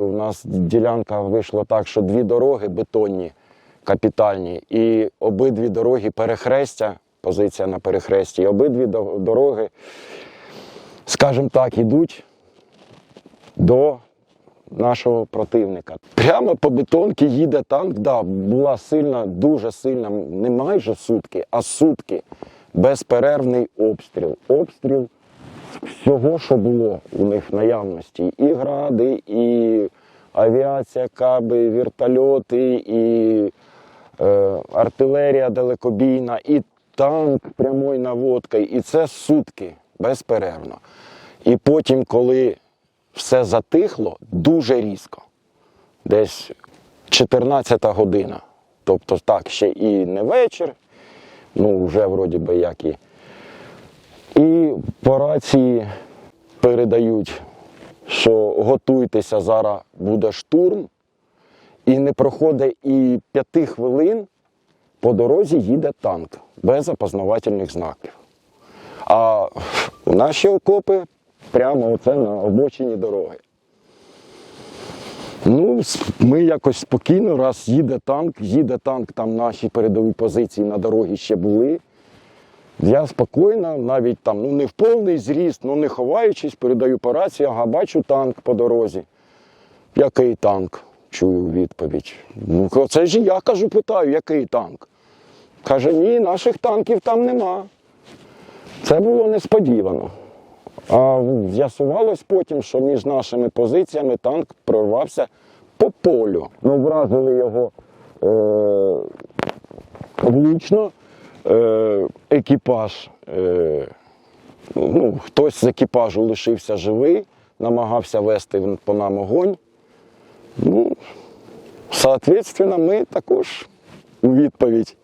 У нас ділянка вийшла так, що дві дороги бетонні, капітальні, і обидві дороги перехрестя, позиція на перехресті, і обидві дороги, скажімо так, йдуть до нашого противника. Прямо по бетонці їде танк. Да, була сильна, дуже сильна, не майже сутки, а сутки. Безперервний обстріл. Обстріл всього, що було у них в наявності. І гради, і авіація, каби, вертольоти, і е, артилерія далекобійна, і танк прямою наводкою. І це сутки безперервно. І потім, коли все затихло, дуже різко. Десь 14 година. Тобто так, ще і не вечір, ну вже вроді би як і. І по рації передають, що готуйтеся, зараз буде штурм, і не проходить і п'яти хвилин по дорозі їде танк без опознавательних знаків. А наші окопи прямо оце на обочині дороги. Ну, ми якось спокійно, раз їде танк, їде танк, там наші передові позиції на дорогі ще були. Я спокійно, навіть там, ну не в повний зріст, ну не ховаючись, передаю по рації, ага, бачу танк по дорозі. Який танк? Чую відповідь. Ну, це ж я кажу, питаю, який танк? Каже, ні, наших танків там нема. Це було несподівано. А з'ясувалось потім, що між нашими позиціями танк прорвався по полю. Ну, вразили його е- влучно. Е- екіпаж, е- ну, хтось з екіпажу лишився живий, намагався вести по нам огонь. Ну, соответственно, ми також у відповідь.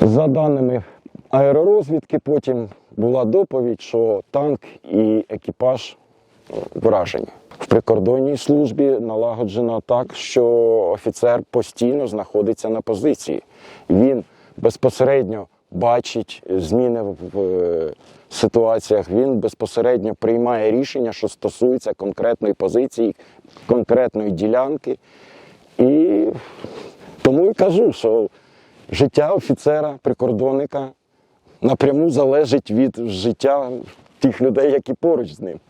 За даними аеророзвідки, потім була доповідь, що танк і екіпаж вражені. В прикордонній службі налагоджено так, що офіцер постійно знаходиться на позиції. Він безпосередньо бачить зміни в е, ситуаціях, він безпосередньо приймає рішення, що стосується конкретної позиції, конкретної ділянки. І тому і кажу, що життя офіцера, прикордонника напряму залежить від життя тих людей, які поруч з ним.